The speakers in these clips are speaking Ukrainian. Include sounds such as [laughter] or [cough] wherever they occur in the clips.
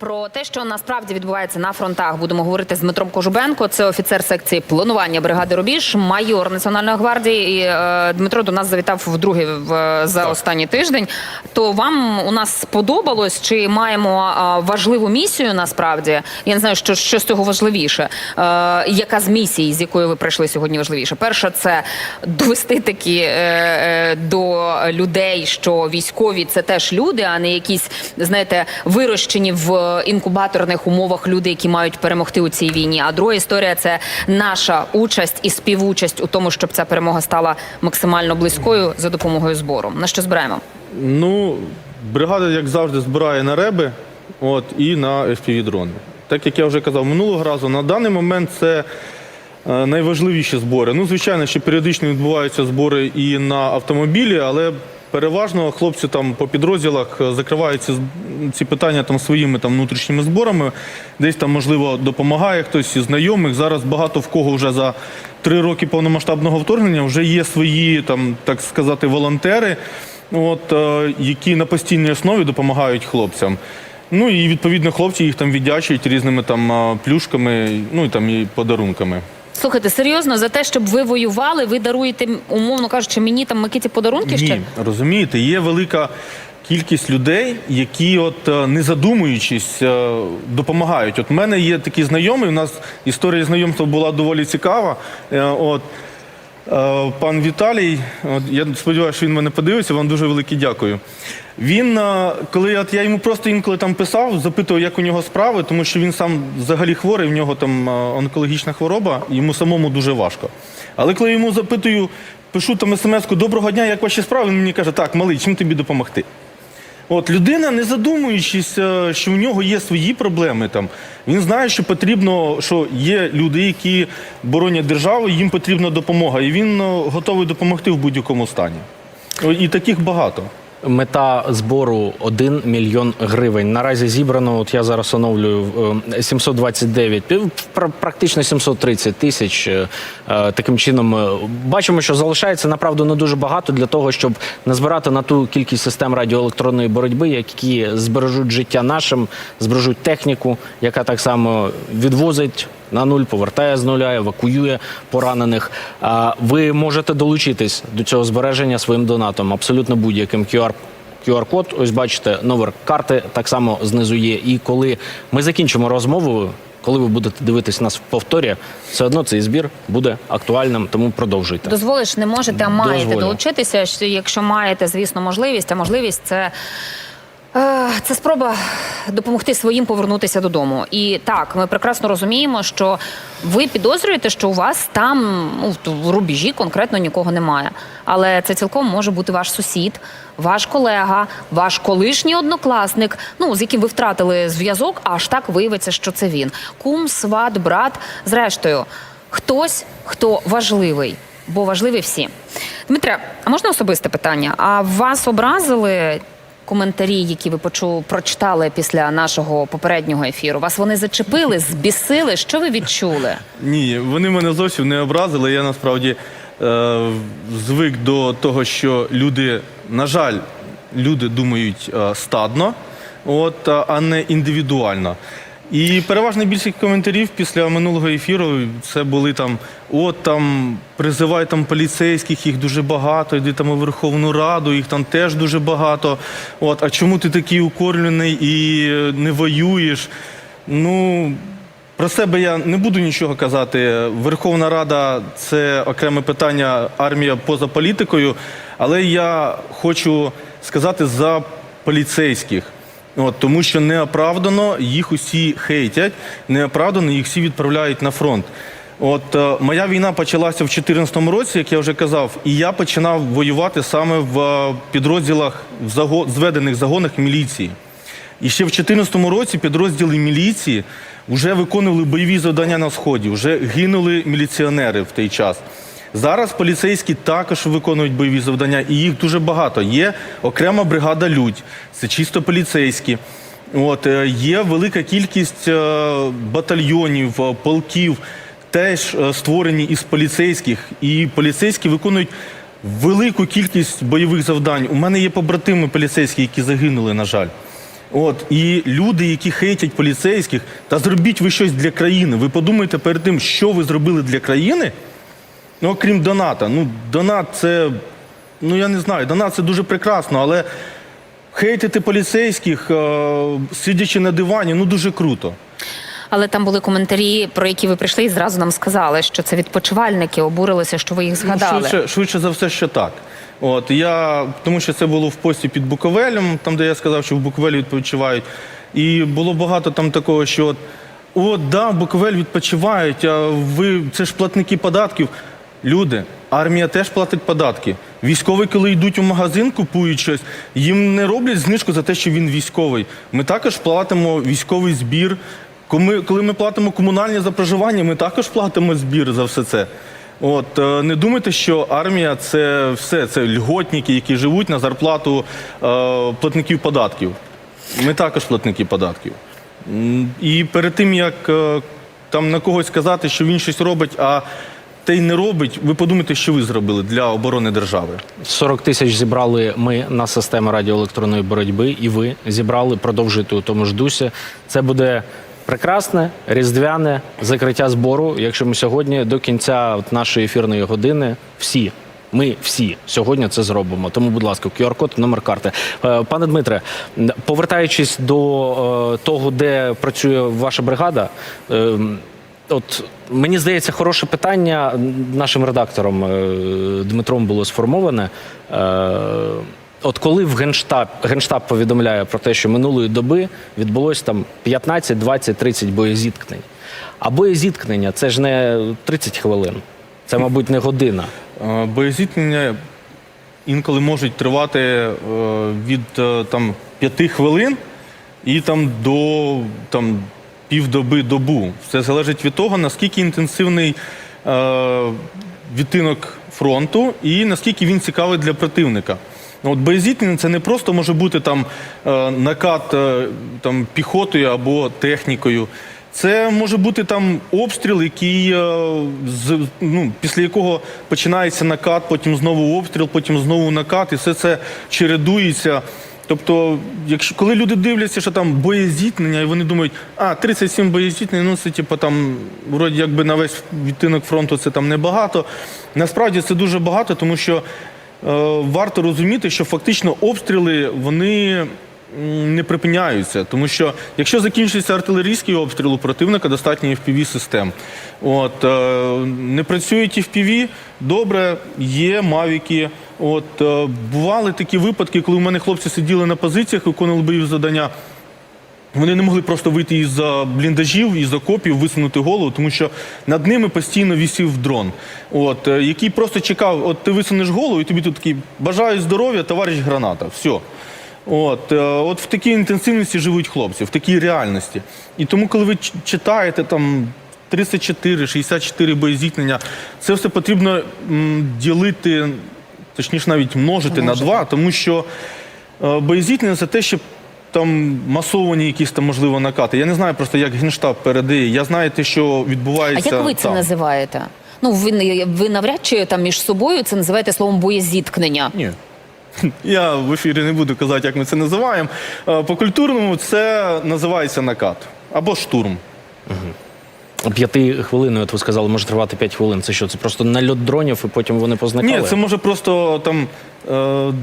Про те, що насправді відбувається на фронтах, будемо говорити з Дмитром Кожубенко. Це офіцер секції планування бригади Рубіж, майор Національної гвардії. І е, Дмитро до нас завітав вдруге в за останній тиждень. То вам у нас сподобалось? Чи маємо е, важливу місію? Насправді я не знаю, що, що з цього важливіше. Е, яка з місій, з якою ви прийшли сьогодні, важливіше? Перша це довести таки е, е, до людей, що військові це теж люди, а не якісь, знаєте, вирощені в інкубаторних умовах люди, які мають перемогти у цій війні. А друга історія це наша участь і співучасть у тому, щоб ця перемога стала максимально близькою за допомогою збору. На що збираємо? Ну, бригада, як завжди, збирає на реби от, і на FPV-дрони. Так як я вже казав минулого разу, на даний момент це е, найважливіші збори. Ну, звичайно, що періодично відбуваються збори і на автомобілі, але переважно хлопці там по підрозділах е, закривають ці, ці питання там своїми там внутрішніми зборами. Десь там, можливо, допомагає хтось із знайомих. Зараз багато в кого вже за три роки повномасштабного вторгнення вже є свої, там, так сказати, волонтери, от, е, які на постійній основі допомагають хлопцям. Ну і відповідно хлопці їх там віддячують різними там плюшками, ну і там і подарунками. Слухайте, серйозно, за те, щоб ви воювали, ви даруєте, умовно кажучи, мені там Микиті подарунки ще? Ні, розумієте, є велика кількість людей, які, от е, не задумуючись, е, допомагають. От в мене є такі знайомі. У нас історія знайомства була доволі цікава. Е, От пан Віталій, я сподіваюся, що він мене подивиться. Вам дуже велике дякую. Він, е, коли я, я йому просто інколи там писав, запитував, як у нього справи, тому що він сам взагалі хворий, в нього там е, онкологічна хвороба, йому самому дуже важко. Але коли я йому запитую, пишу там смс-ку Доброго дня, як ваші справи, він мені каже, так, малий, чим тобі допомогти? От людина, не задумуючись, е, що у нього є свої проблеми там, він знає, що потрібно, що є люди, які боронять державу, їм потрібна допомога, і він е, готовий допомогти в будь-якому стані. І таких багато. Мета збору 1 мільйон гривень. Наразі зібрано, от я зараз оновлюю е, 729, пів- практично 730 тисяч. Е, е, Таким чином е, бачимо, що залишається направду не дуже багато для того, щоб назбирати на ту кількість систем радіоелектронної боротьби, які збережуть життя нашим, збережуть техніку, яка так само відвозить на нуль, повертає з нуля, евакуює поранених. Ви можете долучитись до цього збереження своїм донатом, абсолютно будь-яким QR QR-код, ось бачите, номер карти так само знизу є. І коли ми закінчимо розмову, коли ви будете дивитись нас в повторі, все одно цей збір буде актуальним, тому продовжуйте. Дозволиш, не можете, а маєте Дозволю. долучитися. Якщо маєте, звісно, можливість, а можливість це. Е, Це спроба допомогти своїм повернутися додому. І так, ми прекрасно розуміємо, що ви підозрюєте, що у вас там ну, в- рубежі конкретно нікого немає. Але це цілком може бути ваш сусід, ваш колега, ваш колишній однокласник, ну з яким ви втратили зв'язок, аж так виявиться, що це він. Кум, сват, брат. Зрештою, хтось, хто важливий, бо важливі всі. Дмитре, а можна особисте питання? А вас образили коментарі, які ви почу, прочитали після нашого попереднього ефіру? Вас вони зачепили, збісили? Що ви відчули? Ні, вони мене зовсім не образили. Я насправді е, звик до того, що люди, на жаль, люди думають е, стадно, от, а- не індивідуально. І переважна більшість коментарів після минулого ефіру це були там: от там призивай там поліцейських, їх дуже багато, йди там у Верховну Раду, їх там теж дуже багато. От, а чому ти такий укормлений і е, не воюєш? Ну, про себе я не буду нічого казати. Верховна Рада це окреме питання, армія поза політикою. Але я хочу сказати за поліцейських. От, тому що неоправдано їх усі хейтять, неоправдано їх всі відправляють на фронт. От е, моя війна почалася в 2014 році, як я вже казав, і я починав воювати саме в е, підрозділах в заго- зведених загонах міліції. І ще в 2014 році підрозділи міліції вже виконували бойові завдання на сході, вже гинули міліціонери в той час. Зараз поліцейські також виконують бойові завдання, і їх дуже багато. Є окрема бригада Людь, це чисто поліцейські. От е, є велика кількість е, батальйонів, е, полків, теж створені із поліцейських, і поліцейські виконують велику кількість бойових завдань. У мене є побратими поліцейські, які загинули, на жаль. От і люди, які хейтять поліцейських, та зробіть ви щось для країни. Ви подумайте перед тим, що ви зробили для країни. Ну, окрім доната. Ну, донат це, ну я не знаю, донат це дуже прекрасно, але хейтити поліцейських, е, сидячи на дивані, ну дуже круто. Але там були коментарі, про які ви прийшли, і зразу нам сказали, що це відпочивальники обурилися, що ви їх згадали. Ну, швидше, швидше за все, що так. От я, тому що це було в пості під Буковелем, там де я сказав, що в Буковелі відпочивають. І було багато там такого, що от, от да, Буковель відпочивають, а ви це ж платники податків. Люди, армія теж платить податки. Військові, коли йдуть у магазин, купують щось, їм не роблять знижку за те, що він військовий. Ми також платимо військовий збір. Коли ми платимо комунальні за проживання, ми також платимо збір за все це. От е, не думайте, що армія це все, це льготники, які живуть на зарплату е, платників податків. Ми також платники податків. І перед тим як е, там на когось сказати, що він щось робить, а те й не робить, ви подумайте, що ви зробили для оборони держави. 40 тисяч зібрали ми на систему радіоелектронної боротьби, і ви зібрали, продовжуєте у тому ж дусі. Це буде прекрасне різдвяне закриття збору. Якщо ми сьогодні до кінця нашої ефірної години всі. Ми всі сьогодні це зробимо. Тому, будь ласка, QR-код, номер карти. Е, Пане Дмитре, повертаючись до е, того, де працює ваша бригада, е, От мені здається, хороше питання нашим редактором е, Дмитром було сформоване. Е, От коли в Генштаб, Генштаб повідомляє про те, що минулої доби відбулось там 15, 20, 30 боєзіткнень. А боєзіткнення це ж не 30 хвилин, це, мабуть, не година. Е, Боєзіткнення інколи можуть тривати від там, п'яти хвилин і там, до там, півдоби добу. Все залежить від того, наскільки інтенсивний е, відтинок фронту і наскільки він цікавий для противника. От боєзіткнення це не просто може бути там е, накат е, там, піхотою або технікою. Це може бути там обстріл, який е, ну, після якого починається накат, потім знову обстріл, потім знову накат, і все це чередується. Тобто, якщо коли люди дивляться, що там боєзіткнення, і вони думають, а 37 боєзіткнень, ну це типу там, вроді якби на весь відтинок фронту це там небагато. Насправді це дуже багато, тому що е, варто розуміти, що фактично обстріли вони не припиняються. Тому що якщо закінчується артилерійський обстріл у противника, достатньо fpv систем. От, е, не працюють FPV, добре, є мавіки. От, е, бували такі випадки, коли у мене хлопці сиділи на позиціях, виконували бойові завдання. Вони не могли просто вийти із за бліндажів, із окопів, висунути голову, тому що над ними постійно вісів дрон, от, е, який просто чекав, от ти висунеш голову, і тобі тут такий бажаю здоров'я, товариш граната. Все. От, е, от в такій інтенсивності живуть хлопці, в такій реальності. І тому, коли ви читаєте там 34, 64 боєзіткнення, це все потрібно ділити, точніше навіть множити на два, тому що е, боєзіткнення це те, щоб там масовані якісь там можливо накати. Я не знаю просто, як Генштаб передає. Я знаю те, що А як ви це там. називаєте? Ну, ви, ви навряд чи там між собою це називаєте словом боєзіткнення. Ні. [laughs] Я в ефірі не буду казати, як ми це називаємо. Е, По культурному це називається накат або штурм. П'яти хвилиною, от ви сказали, може тривати 5 хвилин. Це що? Це просто нальот дронів, і потім вони позникали? Ні, це може просто там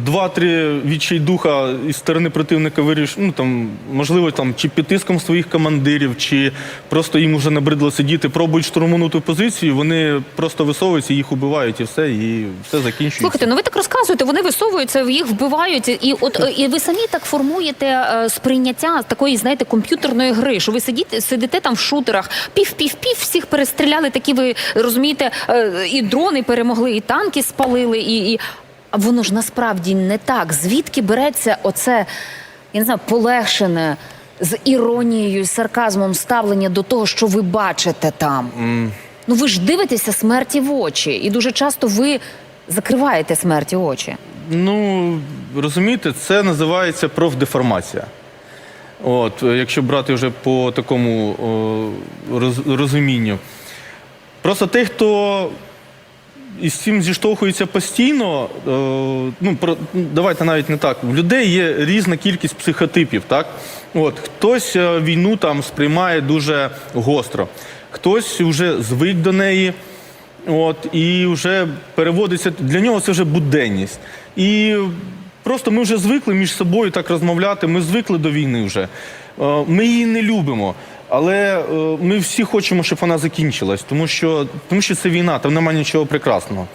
два-три відчайдуха із сторони противника виріш, ну там, можливо, там чи під тиском своїх командирів, чи просто їм вже набридло сидіти, пробують штурманути позицію, вони просто висовуються, їх убивають і все, і все закінчується. Слухайте, ну ви так розказуєте, вони висовуються, їх вбивають, і от е, і ви самі так формуєте е, сприйняття такої, знаєте, комп'ютерної гри, що ви сидіте, сидите там в шутерах, пів-пів-пів, всіх перестріляли, такі ви розумієте, е, і дрони перемогли, і танки спалили, і, і... А воно ж насправді не так. Звідки береться оце, я не знаю, полегшене з іронією, з сарказмом ставлення до того, що ви бачите там? Ну ви ж дивитеся смерті в очі, і дуже часто ви закриваєте смерті очі. Ну, розумієте, це називається профдеформація. От, якщо брати вже по такому о, роз- розумінню. Просто тих, хто із цим зіштовхуються постійно. Е, ну, про, давайте навіть не так. В людей є різна кількість психотипів. Так? От, хтось е, війну там сприймає дуже гостро, хтось вже звик до неї. От, і вже переводиться, для нього це вже буденність. І просто ми вже звикли між собою так розмовляти, ми звикли до війни вже. Е, Ми її не любимо. Але е, ми всі хочемо, щоб вона закінчилась, тому що, тому що це війна, там немає нічого прекрасного.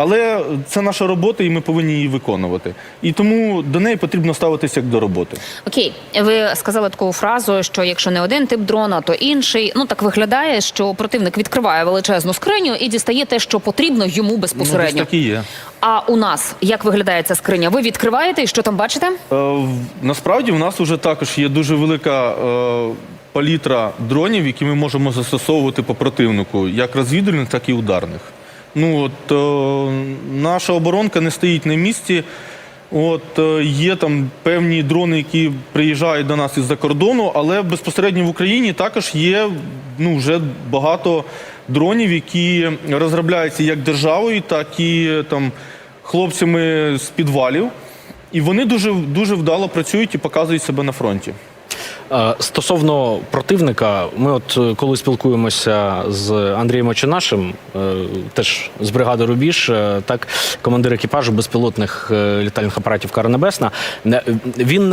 Але це наша робота, і ми повинні її виконувати. І тому до неї потрібно ставитися як до роботи. Окей, ви сказали таку фразу, що якщо не один тип дрона, то інший. Ну так виглядає, що противник відкриває величезну скриню і дістає те, що потрібно йому Ну, безпосередньо. десь так і є. А у нас як виглядає ця скриня? Ви відкриваєте і що там бачите? Е, Насправді в нас вже також є дуже велика е, палітра дронів, які ми можемо застосовувати по противнику, як розвідувальних, так і ударних. Ну от е, наша оборонка не стоїть на місці. От е, є там певні дрони, які приїжджають до нас із-за кордону, але безпосередньо в Україні також є ну вже багато дронів, які розробляються як державою, так і там хлопцями з підвалів. І вони дуже, дуже вдало працюють і показують себе на фронті. Е, Стосовно противника, ми от е, коли спілкуємося з Андрієм Очинашем, е, теж з бригади Рубіж, так командир екіпажу безпілотних літальних апаратів Кара Небесна, він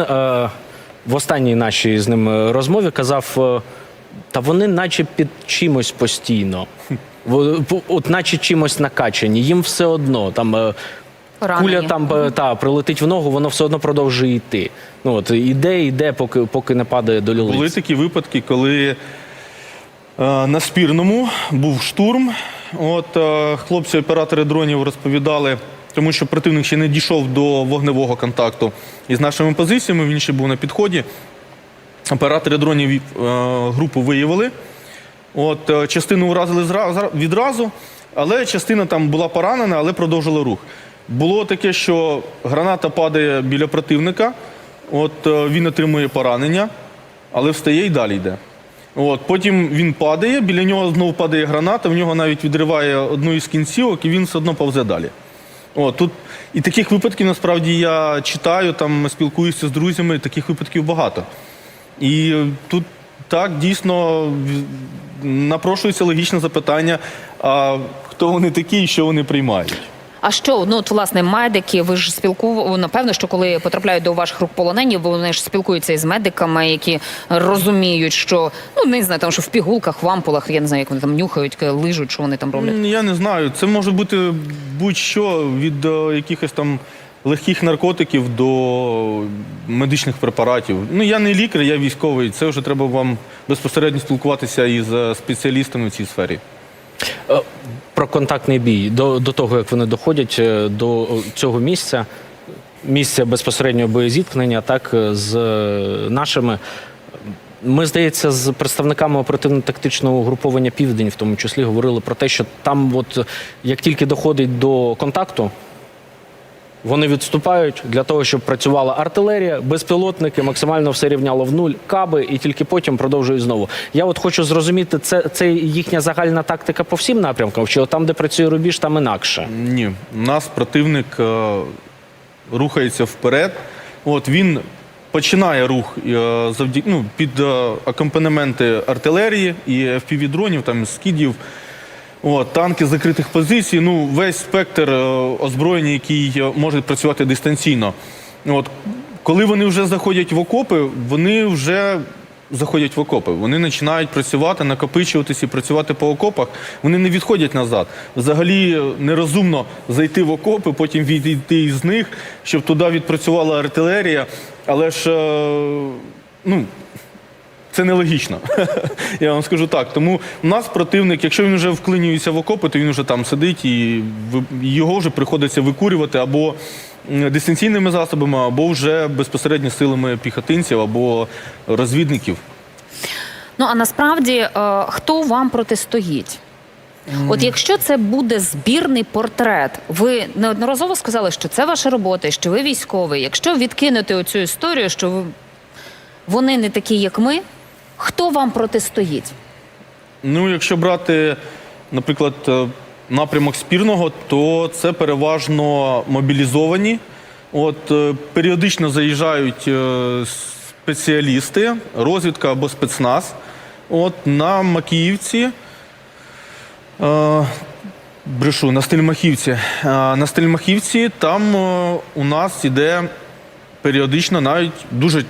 в останній нашій з ним розмові казав. Та вони наче під чимось постійно. [laughs] От наче чимось накачані, їм все одно. Там Поранені. куля там е, та, прилетить в ногу, воно все одно продовжує йти. Ну от іде, іде, поки, поки не падає до лілиць. Були такі випадки, коли е, на спірному був штурм. От е, хлопці-оператори дронів розповідали, тому що противник ще не дійшов до вогневого контакту із нашими позиціями. Він ще був на підході. Оператори дронів е, групу виявили. От е, частину вразили відразу, але частина там була поранена, але продовжила рух. Було таке, що граната падає біля противника, от е, він отримує поранення, але встає і далі йде. От, потім він падає, біля нього знову падає граната, в нього навіть відриває одну із кінцівок, і він все одно повзе далі. О, тут і таких випадків насправді я читаю, там спілкуюся з друзями, таких випадків багато. І тут так дійсно напрошується логічне запитання: а хто вони такі і що вони приймають? А що, ну от власне, медики, ви ж спілку... напевно, що коли потрапляють до ваших рук полонені, вони ж спілкуються із медиками, які розуміють, що ну не знаю, там що в пігулках, в ампулах, я не знаю, як вони там нюхають, лижуть, що вони там роблять. Я не знаю. Це може бути будь-що від е, якихось там легких наркотиків до медичних препаратів. Ну я не лікар, я військовий. Це вже треба вам безпосередньо спілкуватися із е, спеціалістами в цій сфері. Е, Про контактний бій до, до того, як вони доходять е, до цього місця, місця безпосереднього боєзіткнення, так е, з нашими. Ми, здається, з представниками оперативно-тактичного угруповання Південь, в тому числі, говорили про те, що там, от як тільки доходить до контакту, вони відступають для того, щоб працювала артилерія, безпілотники, максимально все рівняло в нуль, каби, і тільки потім продовжують знову. Я от хочу зрозуміти, це, це їхня загальна тактика по всім напрямкам, чи там, де працює рубіж, там інакше. Ні, у нас противник е, рухається вперед. От він починає рух е, завдяки ну, під е, акомпанементи артилерії і FPV-дронів, там скідів. От, танки закритих позицій, ну весь спектр е, озброєння, який е, може працювати дистанційно. От, коли вони вже заходять в окопи, вони вже заходять в окопи. Вони починають працювати, накопичуватися і працювати по окопах. Вони не відходять назад. Взагалі е, нерозумно зайти в окопи, потім відійти із них, щоб туди відпрацювала артилерія. Але ж ну, це нелогічно. [laughs] Я вам скажу так. Тому у нас противник, якщо він вже вклинюється в окопи, то він вже там сидить і його вже приходиться викурювати або дистанційними засобами, або вже безпосередньо силами піхотинців або розвідників. Ну а насправді е, хто вам протистоїть? От якщо це буде збірний портрет, ви неодноразово сказали, що це ваша робота, що ви військовий. Якщо відкинути оцю історію, що ви, вони не такі, як ми, хто вам протистоїть? Ну, якщо брати, наприклад, е, напрямок спірного, то це переважно мобілізовані. От е, періодично заїжджають е, спеціалісти, розвідка або спецназ. От на Макіївці. Е, брешу, на Стельмахівці. Е, на Стельмахівці там е, у нас іде періодично, навіть дуже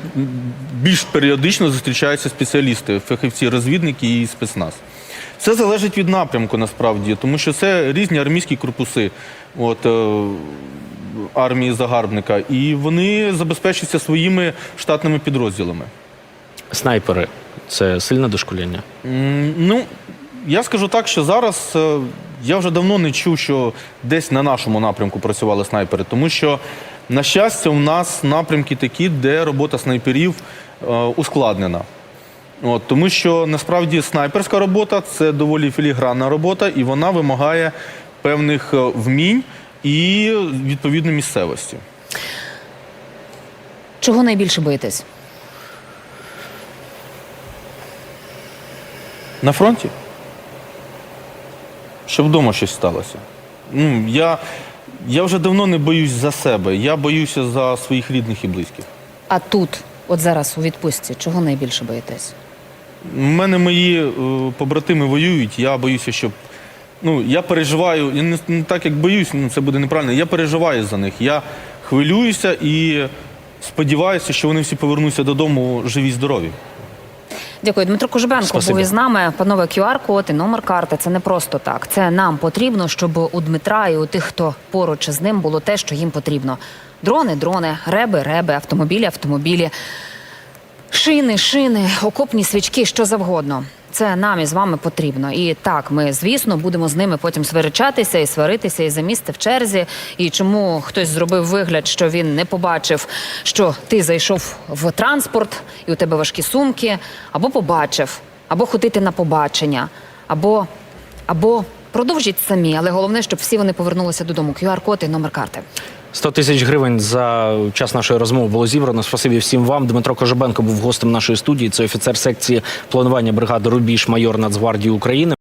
більш періодично зустрічаються спеціалісти, фахівці, розвідники і спецназ. Це залежить від напрямку насправді, тому що це різні армійські корпуси от, е, армії загарбника, і вони забезпечуються своїми штатними підрозділами. Снайпери це сильне дошкоління. М, Ну, я скажу так, що зараз е, я вже давно не чув, що десь на нашому напрямку працювали снайпери, тому що, на щастя, у нас напрямки такі, де робота снайперів е, ускладнена. От, тому що насправді снайперська робота це доволі філігранна робота, і вона вимагає певних е, вмінь і відповідно місцевості. Чого найбільше боїтесь? На фронті? Щоб вдома щось сталося. Ну, я, я вже давно не боюсь за себе, я боюся за своїх рідних і близьких. А тут, от зараз у відпустці, чого найбільше боїтесь? У мене мої е, побратими воюють, я боюся, щоб. Ну, я переживаю, я не, не так як боюсь, ну це буде неправильно. Я переживаю за них. Я хвилююся і сподіваюся, що вони всі повернуться додому живі, здорові. Дякую, Дмитро Кожебенко Спасибо. був із нами. Панове QR-код і номер карти. Це не просто так. Це нам потрібно, щоб у Дмитра і у тих, хто поруч із ним, було те, що їм потрібно. Дрони, дрони, реби, реби, автомобілі, автомобілі, шини, шини, окопні свічки, що завгодно. Це нам із вами потрібно. І так, ми, звісно, будемо з ними потім сперечатися і сваритися, і за місце в черзі. І чому хтось зробив вигляд, що він не побачив, що ти зайшов в транспорт і у тебе важкі сумки, або побачив, або ходити на побачення, або, або продовжіть самі, але головне, щоб всі вони повернулися додому. QR-код і номер карти. 100 тисяч гривень за час нашої розмови було зібрано. Спасибі всім вам. Дмитро Кожебенко був гостем нашої студії. Це офіцер секції планування бригади Рубіж, майор Нацгвардії України.